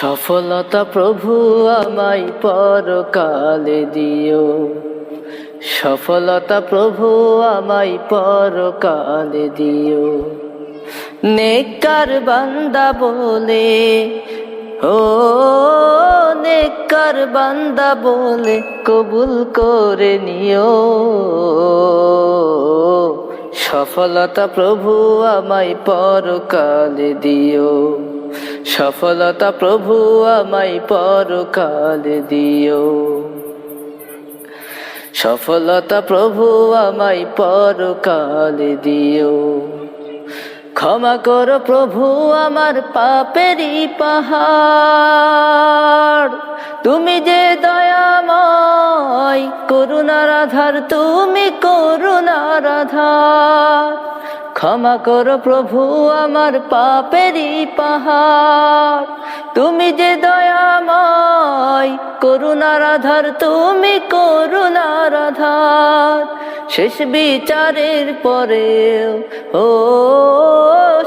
সফলতা প্রভু আমায় পরকালে দিও। সফলতা প্রভু আমায় পরকালে দিও। নেকার বান্দা বলে, ও নেকার বান্দা বলে কবুল করে নিও। সফলতা প্রভু আমায় পরকালে দিও। সফলতা প্রভু আমায় পরকালে দিও। সফলতা প্রভু আমায় পরকালে দিও। ক্ষমা করো প্রভু আমার পাপেরই পাহাড়। তুমি যে দয়াময়, করুণার আধার, তুমি করুণার আধার। ক্ষমা করো প্রভু, আমার পাপেরই পাহাড়। তুমি যে দয়াময়, করুণার আধার, তুমি করুণার আধার। শেষ বিচারের পরে ও,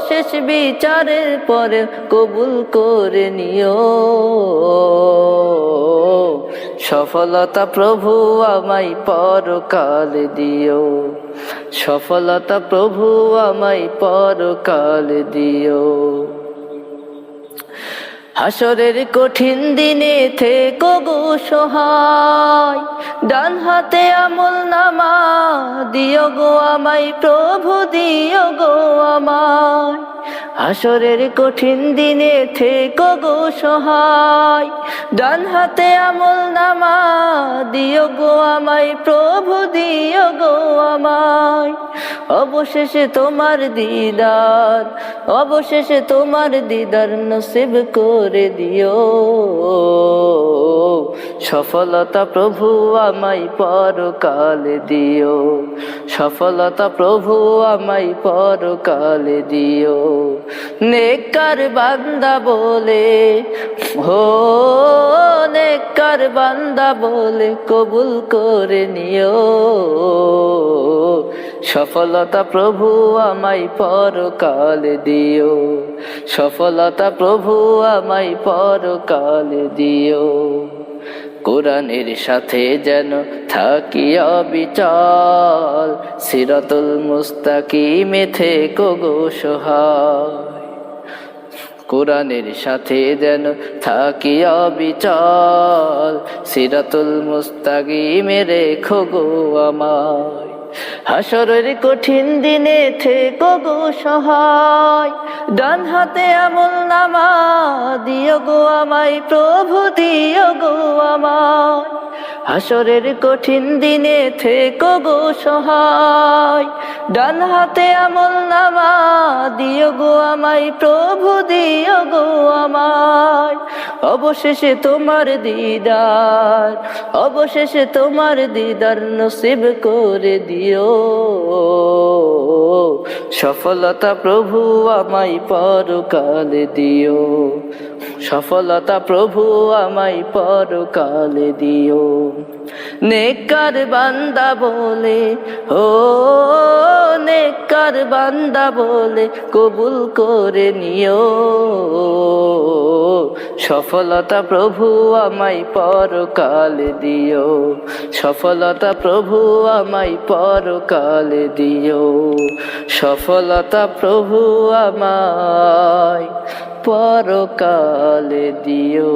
শেষ বিচারের পরে কবুল করে নিও। সফলতা প্রভু, আমায় পরকাল দিও। সফলতা প্রভু আমায় পরকাল দিও। হাসরের কঠিন দিনে থেকো গো সহায়, ডান হাতে আমল নামা দিও গো আমায়, প্রভু দিও গো আমায়। হাসরের কঠিন দিনে থেকো গো সহায়। ডান হাতে আমল নামা দিও গো আমায়, প্রভু দিও গো আমায়। অবশেষে তোমার দিদার, অবশেষে তোমার দিদার নসিব করে দিও। সফলতা প্রভু আমায় পরকাল দিও। সফলতা প্রভু আমায় পরকাল দিও। নেকার বান্দা বলে, হো নেকার বান্দা বলে কবুল করে নিও। সফলতা প্রভু আমায় পরকাল দিও। সফলতা প্রভু আমায় পরকাল দিও। কোরআনের সাথে যেন থাকি অবিচল, সিরাতুল মুস্তাকিমে থেকো গো কোরআনের সাথে যেন থাকি অবিচল, সিরাতুল মুস্তাকিমে রেখো গো আমায়। হাসরের কঠিন দিনে থেকো গো সহায়। ডান হাতে আমল নামা দিও গো আমায়, প্রভু দিও গো আমায়। হাসরের কঠিন দিনে থেকো গো সহায়। ডান হাতে আমল নামা দিও গো আমায়, প্রভু দিও গো আমায়। অবশেষে তোমার দিদার, অবশেষে তোমার দিদার নসিব করে দিও। সফলতা প্রভু আমায় পরকালে দিও। সফলতা প্রভু আমায় পরকালে দিও। নেকার বান্দা বলে, ও নেকার বান্দা বলে কবুল করে নিও। সফলতা প্রভু আমায় পরকাল দিও। সফলতা প্রভু আমায় পরকাল দিও। সফলতা প্রভু আমায় পরকাল দিও।